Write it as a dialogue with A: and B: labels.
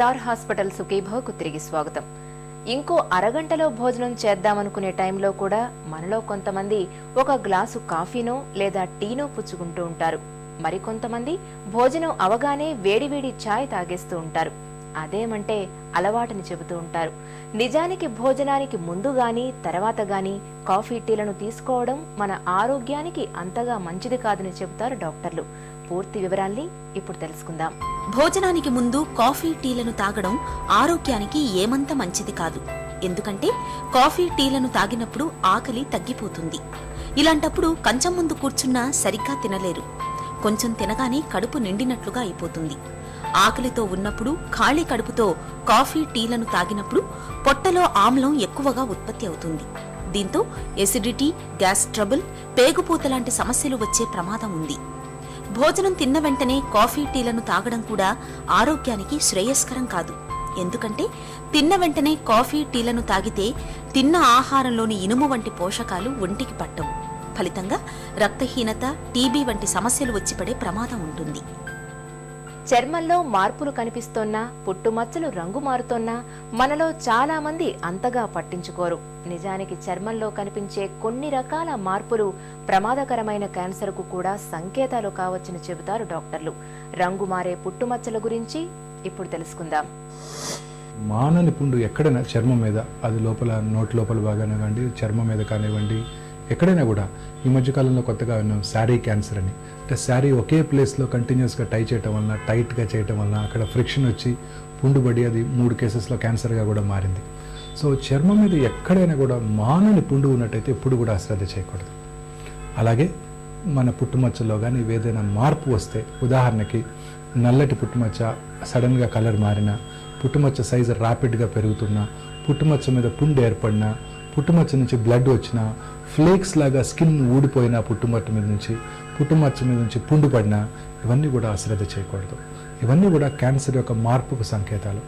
A: Star hospital సుఖీభవకు తిరిగి స్వాగతం. ఇంకో అరగంటలో భోజనం చేద్దామనుకునే టైంలో కూడా మనలో కొంతమంది ఒక గ్లాసు కాఫీనో లేదా టీనో పుచ్చుకుంటూ ఉంటారు. మరికొంతమంది భోజనం అవగానే వేడివేడి ఛాయ్ తాగేస్తూ ఉంటారు. అదేమంటే అలవాటుని చెబుతూ ఉంటారు. నిజానికి భోజనానికి ముందు గాని తర్వాత గాని కాఫీ టీలను తీసుకోవడం మన ఆరోగ్యానికి అంతగా మంచిది కాదని చెబుతారు డాక్టర్లు. పూర్తి వివరాల్ని ఇప్పుడు తెలుసుకుందాం.
B: భోజనానికి ముందు కాఫీ టీలను తాగడం ఆరోగ్యానికి ఏమంత మంచిది కాదు. ఎందుకంటే కాఫీ టీలను తాగినప్పుడు ఆకలి తగ్గిపోతుంది. ఇలాంటప్పుడు కంచం ముందు కూర్చున్నా సరిగ్గా తినలేరు. కొంచెం తినగానే కడుపు నిండినట్లుగా అయిపోతుంది. ఆకలితో ఉన్నప్పుడు ఖాళీ కడుపుతో కాఫీ టీలను తాగినప్పుడు పొట్టలో ఆమ్లం ఎక్కువగా ఉత్పత్తి అవుతుంది. దీంతో ఎసిడిటీ గ్యాస్ ట్రబుల్ పేగుపూత లాంటి సమస్యలు వచ్చే ప్రమాదం ఉంది. భోజనం తిన్న వెంటనే కాఫీ టీలను తాగడం కూడా ఆరోగ్యానికి శ్రేయస్కరం కాదు. ఎందుకంటే తిన్న వెంటనే కాఫీ టీలను తాగితే తిన్న ఆహారంలోని ఇనుము వంటి పోషకాలు ఒంటికి పట్టవు. ఫలితంగా రక్తహీనత టీబీ వంటి సమస్యలు వచ్చిపడే ప్రమాదం ఉంటుంది.
A: చర్మంలో మార్పులు కనిపిస్తోన్నా పుట్టుమచ్చలు రంగు మారుతోన్నా మనలో చాలా మంది అంతగా పట్టించుకోరు. నిజానికి చర్మంలో కనిపించే కొన్ని రకాల మార్పులు ప్రమాదకరమైన క్యాన్సర్కు కూడా సంకేతాలు కావచ్చని చెబుతారు డాక్టర్లు. రంగు మారే పుట్టుమచ్చల గురించి ఇప్పుడు తెలుసుకుందాం.
C: మానని పుండు ఎక్కడైనా చర్మం మీద? అది లోపల నోటి లోపల బాగానే చర్మం మీద కానివ్వండి ఎక్కడైనా కూడా ఈ మధ్యకాలంలో కొత్తగా విన్నాం శారీ క్యాన్సర్ అని. అంటే శారీ ఒకే ప్లేస్లో కంటిన్యూస్గా టై చేయటం వలన టైట్గా చేయటం వలన అక్కడ ఫ్రిక్షన్ వచ్చి పుండుబడి అది మూడు కేసెస్లో క్యాన్సర్గా కూడా మారింది. సో చర్మం మీద ఎక్కడైనా కూడా మానని పుండు ఉన్నట్టయితే ఎప్పుడు కూడా అశ్రద్ధ చేయకూడదు. అలాగే మన పుట్టుమచ్చలో కానీ ఏదైనా మార్పు వస్తే ఉదాహరణకి నల్లటి పుట్టుమచ్చ సడన్గా కలర్ మారినా పుట్టుమచ్చ సైజు ర్యాపిడ్గా పెరుగుతున్నా పుట్టుమచ్చ మీద పుండు ఏర్పడినా పుట్టుమచ్చ నుంచి బ్లడ్ వచ్చినా ఫ్లేక్స్ లాగా స్కిన్ ఊడిపోయినా పుట్టుమచ్చ మీద నుంచి పుట్టుమచ్చ మీద నుంచి పుండు పడినా ఇవన్నీ కూడా అశ్రద్ధ చేయకూడదు. ఇవన్నీ కూడా క్యాన్సర్ యొక్క మార్పుకు సంకేతాలు.